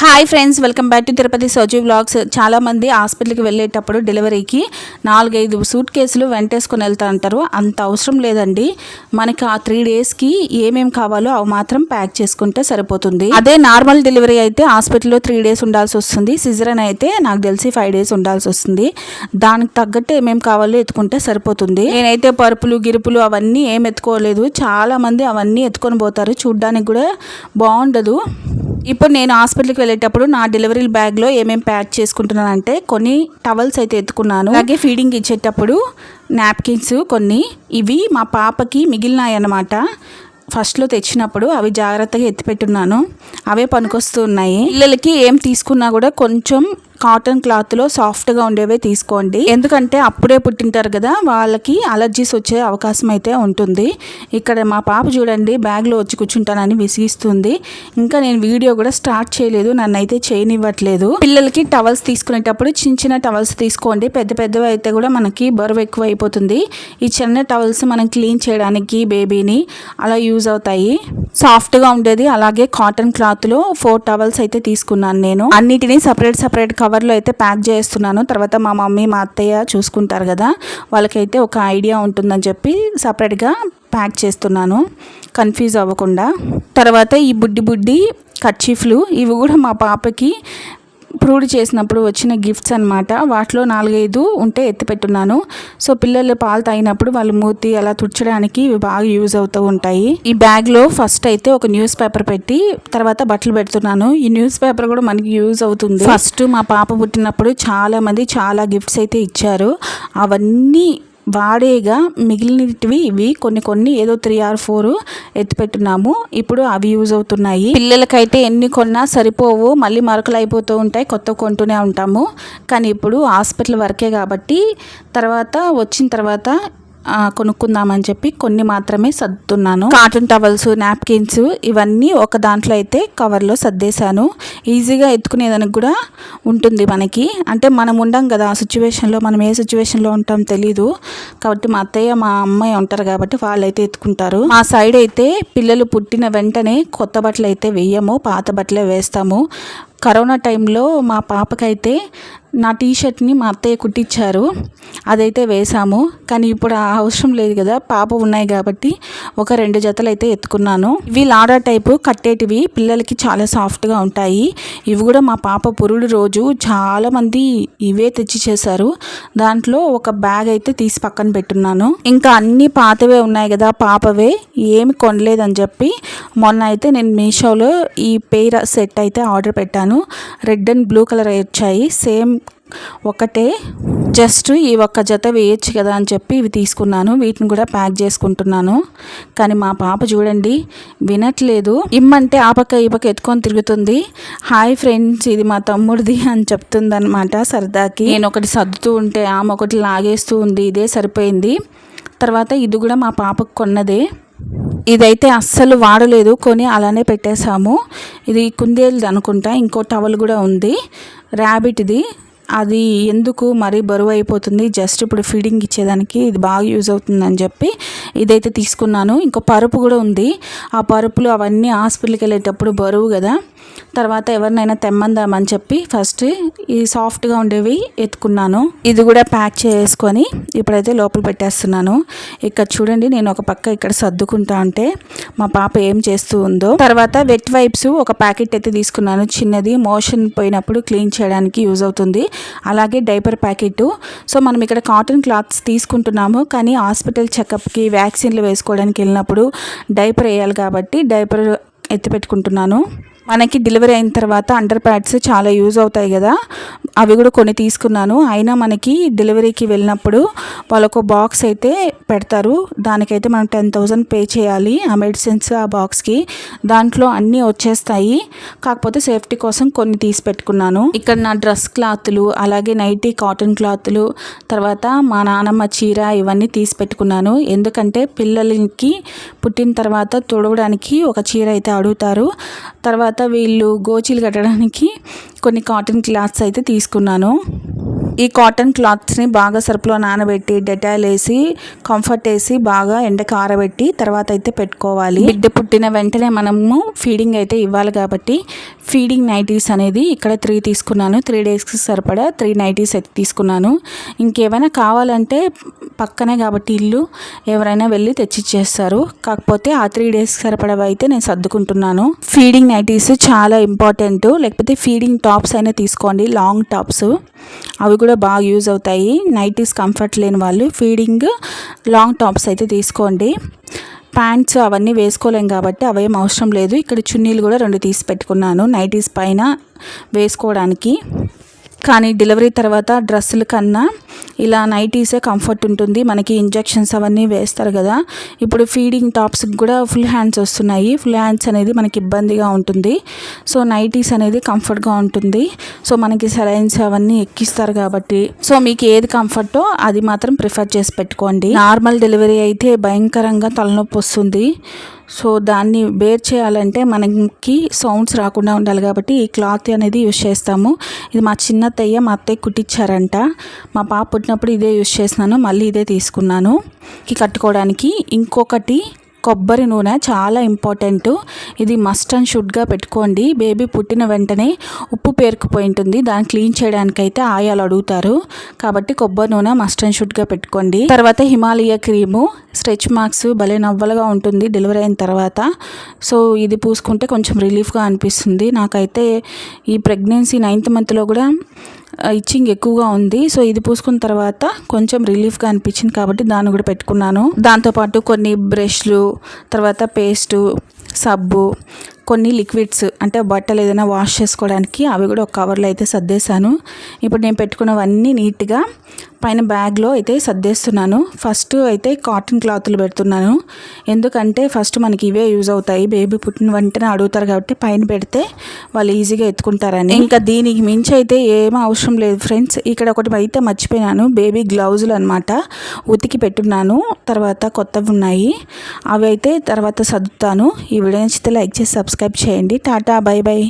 Hi friends welcome back to Tirupati Sowji blogs చాలామంది హాస్పిటల్కి వెళ్ళేటప్పుడు డెలివరీకి నాలుగైదు సూట్ కేసులు వెంటేసుకొని వెళ్తా అంటారు. అంత అవసరం లేదండి. మనకి ఆ త్రీ డేస్కి ఏమేమి కావాలో అవి మాత్రం ప్యాక్ చేసుకుంటే సరిపోతుంది. అదే నార్మల్ డెలివరీ అయితే హాస్పిటల్లో త్రీ డేస్ ఉండాల్సి వస్తుంది. సిజరన్ అయితే నాకు తెలిసి ఫైవ్ డేస్ ఉండాల్సి వస్తుంది. దానికి తగ్గట్టు ఏమేమి కావాలో ఎత్తుకుంటే సరిపోతుంది. నేనైతే పరుపులు గిరుపులు అవన్నీ ఏం ఎత్తుకోలేదు. చాలామంది అవన్నీ ఎత్తుకొని పోతారు. చూడ్డానికి కూడా బాగుండదు. ఇప్పుడు నేను హాస్పిటల్కి వెళ్ళేటప్పుడు నా డెలివరీ బ్యాగ్లో ఏమేమి ప్యాక్ చేసుకుంటున్నాను అంటే కొన్ని టవల్స్ అయితే ఎత్తుకున్నాను. అలాగే ఫీడింగ్ ఇచ్చేటప్పుడు నాప్కిన్స్ కొన్ని. ఇవి మా పాపకి మిగిలినాయి అన్నమాట ఫస్ట్లో తెచ్చినప్పుడు అవి జాగ్రత్తగా ఎత్తిపెట్టున్నాను. అవే పనికొస్తూ ఉన్నాయి. పిల్లలకి ఏం తీసుకున్నా కూడా కొంచెం కాటన్ క్లాత్లో సాఫ్ట్గా ఉండేవే తీసుకోండి. ఎందుకంటే అప్పుడే పుట్టింటారు కదా వాళ్ళకి అలర్జీస్ వచ్చే అవకాశం అయితే ఉంటుంది. ఇక్కడ మా పాప చూడండి బ్యాగ్లో వచ్చి కూర్చుంటానని విసిగిస్తుంది. ఇంకా నేను వీడియో కూడా స్టార్ట్ చేయలేదు నన్ను అయితే చేయనివ్వట్లేదు. పిల్లలకి టవల్స్ తీసుకునేటప్పుడు చిన్న చిన్న టవల్స్ తీసుకోండి. పెద్ద పెద్దవి అయితే కూడా మనకి బరువు ఎక్కువ అయిపోతుంది ఈ చిన్న టవల్స్ మనం క్లీన్ చేయడానికి బేబీని అలా యూజ్ యూజ్ అవుతాయి. సాఫ్ట్గా ఉండేది. అలాగే కాటన్ క్లాత్లో ఫోర్ టవల్స్ అయితే తీసుకున్నాను నేను. అన్నిటినీ సపరేట్ సపరేట్ కవర్లో అయితే ప్యాక్ చేస్తున్నాను. తర్వాత మా మమ్మీ మా అత్తయ్య చూసుకుంటారు కదా వాళ్ళకైతే ఒక ఐడియా ఉంటుందని చెప్పి సపరేట్గా ప్యాక్ చేస్తున్నాను. కన్ఫ్యూజ్ అవ్వకుండా. తర్వాత ఈ బుడ్డి బుడ్డి కర్చీఫ్లు ఇవి కూడా మా పాపకి ప్రూడ్ చేసినప్పుడు వచ్చిన గిఫ్ట్స్ అనమాట వాటిలో నాలుగైదు ఉంటే ఎత్తిపెట్టున్నాను సో పిల్లలు పాలు తాగినప్పుడు వాళ్ళు మూతి అలా తుడ్చడానికి ఇవి బాగా యూజ్ అవుతూ ఉంటాయి. ఈ బ్యాగ్లో ఫస్ట్ అయితే ఒక న్యూస్ పేపర్ పెట్టి తర్వాత బట్టలు పెడుతున్నాను. ఈ న్యూస్ పేపర్ కూడా మనకి యూజ్ అవుతుంది. ఫస్ట్ మా పాప పుట్టినప్పుడు చాలా మంది చాలా గిఫ్ట్స్ అయితే ఇచ్చారు. అవన్నీ వాడేగా మిగిలినవి ఇవి కొన్ని కొన్ని ఏదో త్రీ ఆర్ ఫోర్ ఎత్తిపెట్టున్నాము ఇప్పుడు అవి యూజ్ అవుతున్నాయి. పిల్లలకైతే ఎన్ని కొన్నా సరిపోవు. మళ్ళీ మరకలు అయిపోతూ ఉంటాయి. కొత్త కొంటూనే ఉంటాము. కానీ ఇప్పుడు హాస్పిటల్ వరకే కాబట్టి తర్వాత వచ్చిన తర్వాత కొనుక్కుందామని చెప్పి కొన్ని మాత్రమే సర్దుతున్నాను. కాటన్ టవల్స్ నాప్కిన్స్ ఇవన్నీ ఒక దాంట్లో అయితే కవర్లో సర్దేశాను. ఈజీగా ఎత్తుకునేదానికి కూడా ఉంటుంది మనకి. అంటే మనం ఉండం కదా ఆ సిచ్యువేషన్లో మనం ఏ సిచ్యువేషన్లో ఉంటాం తెలీదు. కాబట్టి మా అత్తయ్య మా అమ్మాయి ఉంటారు కాబట్టి వాళ్ళైతే ఎత్తుకుంటారు. మా సైడ్ అయితే పిల్లలు పుట్టిన వెంటనే కొత్త బట్టలు అయితే వేయము పాత బట్టలే వేస్తాము. కరోనా టైంలో మా పాపకైతే నా టీషర్ట్ని మా అత్తయ్య కుట్టించారు అదైతే వేసాము కానీ ఇప్పుడు ఆ అవసరం లేదు కదా పాప ఉన్నాయి కాబట్టి ఒక రెండు జతలు అయితే ఎత్తుకున్నాను. ఇవి లాడా టైపు కట్టేటివి పిల్లలకి చాలా సాఫ్ట్గా ఉంటాయి. ఇవి కూడా మా పాప పురుడు రోజు చాలామంది ఇవే తెచ్చి చేశారు. దాంట్లో ఒక బ్యాగ్ అయితే తీసి పక్కన పెట్టున్నాను. ఇంకా అన్ని పాతవే ఉన్నాయి కదా పాపవే ఏమి కొనలేదని చెప్పి మొన్న అయితే నేను మీషోలో ఈ పేర సెట్ అయితే ఆర్డర్ పెట్టాను. రెడ్ అండ్ బ్లూ కలర్ వచ్చాయి. సేమ్ ఒకటే జస్ట్ ఈ ఒక్క జత వేయచ్చు కదా అని చెప్పి ఇవి తీసుకున్నాను. వీటిని కూడా ప్యాక్ చేసుకుంటున్నాను. కానీ మా పాప చూడండి వినట్లేదు. ఇమ్మంటే ఆ పక్క ఈ పక్క ఎత్తుకొని తిరుగుతుంది. హాయ్ ఫ్రెండ్స్ ఇది మా తమ్ముడిది అని చెప్తుందనమాట సరదాకి. నేను ఒకటి సర్దుతూ ఉంటే ఆమె ఒకటి లాగేస్తూ ఉంది ఇదే సరిపోయింది. తర్వాత ఇది కూడా మా పాపకు కొన్నదే. ఇదైతే అస్సలు వాడలేదు కొని అలానే పెట్టేశాము. ఇది కుందేలు అనుకుంటా ఇంకో టవల్ కూడా ఉంది. ర్యాబిట్ది అది ఎందుకు మరీ బరువు అయిపోతుంది? జస్ట్ ఇప్పుడు ఫీడింగ్ ఇచ్చేదానికి ఇది బాగా యూజ్ అవుతుందని చెప్పి ఇదైతే తీసుకున్నాను. ఇంకో పరుపు కూడా ఉంది. ఆ పరుపులు అవన్నీ హాస్పిటల్కి వెళ్ళేటప్పుడు బరువు కదా. తర్వాత ఎవరినైనా తెమ్మందామని చెప్పి ఫస్ట్ ఈ సాఫ్ట్గా ఉండేవి ఎత్తుకున్నాను. ఇది కూడా ప్యాక్ చేసుకొని ఇప్పుడైతే లోపల పెట్టేస్తున్నాను. ఇక్కడ చూడండి నేను ఒక పక్క ఇక్కడ సర్దుకుంటా అంటే మా పాప ఏం చేస్తూ ఉందో. తర్వాత వెట్ వైప్స్ ఒక ప్యాకెట్ అయితే తీసుకున్నాను. చిన్నది మోషన్ పోయినప్పుడు క్లీన్ చేయడానికి యూజ్ అవుతుంది. అలాగే డైపర్ ప్యాకెట్. సో మనం ఇక్కడ కాటన్ క్లాత్స్ తీసుకుంటున్నాము. కానీ హాస్పిటల్ చెకప్కి వ్యాక్సిన్లు వేసుకోవడానికి వెళ్ళినప్పుడు డైపర్ వేయాలి కాబట్టి డైపర్ ఎత్తి పెట్టుకుంటున్నాను మనకి డెలివరీ అయిన తర్వాత అండర్ ప్యాడ్స్ చాలా యూజ్ అవుతాయి కదా. అవి కూడా కొన్ని తీసుకున్నాను. అయినా మనకి డెలివరీకి వెళ్ళినప్పుడు వాళ్ళకు బాక్స్ అయితే పెడతారు. దానికైతే మనం టెన్ థౌజండ్ పే చేయాలి ఆ మెడిసిన్స్ ఆ బాక్స్కి దాంట్లో అన్నీ వచ్చేస్తాయి. కాకపోతే సేఫ్టీ కోసం కొన్ని తీసి పెట్టుకున్నాను. ఇక్కడ నా డ్రెస్ క్లాత్లు అలాగే నైటీ కాటన్ క్లాత్లు తర్వాత మా నానమ్మ చీర ఇవన్నీ తీసి పెట్టుకున్నాను. ఎందుకంటే పిల్లలకి పుట్టిన తర్వాత తుడవడానికి ఒక చీర అయితే అడుగుతారు. తర్వాత వీళ్ళు గోచీలు కట్టడానికి కొన్ని కాటన్ క్లాత్స్ అయితే తీసుకున్నాను. ఈ కాటన్ క్లాత్స్ని బాగా సరుపులో నానబెట్టి డెటాయిల్ వేసి కంఫర్ట్ వేసి బాగా ఎండకు ఆరబెట్టి తర్వాత అయితే పెట్టుకోవాలి. బిడ్డ పుట్టిన వెంటనే మనము ఫీడింగ్ అయితే ఇవ్వాలి కాబట్టి ఫీడింగ్ నైటీస్ అనేది ఇక్కడ త్రీ తీసుకున్నాను. త్రీ డేస్కి సరిపడా త్రీ నైటీస్ అయితే తీసుకున్నాను. ఇంకేమైనా కావాలంటే పక్కనే కాబట్టి ఇల్లు ఎవరైనా వెళ్ళి తెచ్చిచ్చేస్తారు. కాకపోతే ఆ త్రీ డేస్కి సరిపడవి అయితే నేను సర్దుకుంటున్నాను. ఫీడింగ్ నైటీస్ చాలా ఇంపార్టెంట్ లేకపోతే ఫీడింగ్ టాప్స్ అయినా తీసుకోండి. లాంగ్ టాప్స్ అవి కూడా కూడా బాగా యూజ్ అవుతాయి. నైటీస్ కంఫర్ట్ లేని వాళ్ళు ఫీడింగ్ లాంగ్ టాప్స్ అయితే తీసుకోండి. ప్యాంట్స్ అవన్నీ వేసుకోలేం కాబట్టి అవేం అవసరం లేదు. ఇక్కడ చున్నీలు కూడా రెండు తీసి పెట్టుకున్నాను నైటీస్ పైన వేసుకోవడానికి. కానీ డెలివరీ తర్వాత డ్రెస్సుల కన్నా ఇలా నైటీసే కంఫర్ట్ ఉంటుంది. మనకి ఇంజెక్షన్స్ అవన్నీ వేస్తారు కదా. ఇప్పుడు ఫీడింగ్ టాప్స్కి కూడా ఫుల్ హ్యాండ్స్ వస్తున్నాయి. ఫుల్ హ్యాండ్స్ అనేది మనకి ఇబ్బందిగా ఉంటుంది. సో నైటీస్ అనేది కంఫర్ట్గా ఉంటుంది. సో మనకి సెలైన్స్ అవన్నీ ఎక్కిస్తారు కాబట్టి. సో మీకు ఏది కంఫర్టో అది మాత్రం ప్రిఫర్ చేసి పెట్టుకోండి. నార్మల్ డెలివరీ అయితే భయంకరంగా తలనొప్పి వస్తుంది. సో దాన్ని బేర్ చేయాలంటే మనకి సౌండ్స్ రాకుండా ఉండాలి కాబట్టి ఈ క్లాత్ అనేది యూస్ చేస్తాము. ఇది మా చిన్న తయ్య మా అత్తయ్య కుట్టించారంట. మా పాప పుట్టినప్పుడు ఇదే యూస్ చేసినాను మళ్ళీ ఇదే తీసుకున్నాను. కట్టుకోవడానికి ఇంకొకటి కొబ్బరి నూనె చాలా ఇంపార్టెంట్. ఇది మస్ట్ అండ్ షుడ్గా పెట్టుకోండి. బేబీ పుట్టిన వెంటనే ఉప్పు పేరుకుపోయి ఉంటుంది. దాన్ని క్లీన్ చేయడానికి అయితే ఆయాలు అడుగుతారు. కాబట్టి కొబ్బరి నూనె మస్ట్ అండ్ షుడ్గా పెట్టుకోండి. తర్వాత హిమాలయ క్రీము స్ట్రెచ్ మార్క్స్ భలే నవ్వలుగా ఉంటుంది డెలివరీ అయిన తర్వాత. సో ఇది పూసుకుంటే కొంచెం రిలీఫ్గా అనిపిస్తుంది. నాకైతే ఈ ప్రెగ్నెన్సీ నైన్త్ మంత్లో కూడా ఇచ్చింగ్ ఎక్కువగా ఉంది. సో ఇది పూసుకున్న తర్వాత కొంచెం రిలీఫ్గా అనిపించింది కాబట్టి దాన్ని కూడా పెట్టుకున్నాను. దాంతోపాటు కొన్ని బ్రష్లు తర్వాత పేస్టు సబ్బు కొన్ని లిక్విడ్స్ అంటే బట్టలు ఏదైనా వాష్ చేసుకోవడానికి అవి కూడా ఒక కవర్లో అయితే సర్దేశాను. ఇప్పుడు నేను పెట్టుకున్నవన్నీ నీట్గా పైన బ్యాగ్లో అయితే సర్దేస్తున్నాను. ఫస్ట్ అయితే కాటన్ క్లాత్లు పెడుతున్నాను. ఎందుకంటే ఫస్ట్ మనకి ఇవే యూజ్ అవుతాయి. బేబీ పుట్టిన వెంటనే అడుగుతారు కాబట్టి పైన పెడితే వాళ్ళు ఈజీగా ఎత్తుకుంటారని. ఇంకా దీనికి మించి అయితే ఏమీ అవసరం లేదు ఫ్రెండ్స్. ఇక్కడ ఒకటి అయితే మర్చిపోయినాను. బేబీ గ్లౌజులు అనమాట ఉతికి పెట్టున్నాను. తర్వాత కొత్తవి ఉన్నాయి. అవి అయితే తర్వాత సర్దుతాను. ఈ వీడియో నచ్చితే లైక్ చేసి సబ్స్క్రైబ్ చేయండి. టాటా బై బై.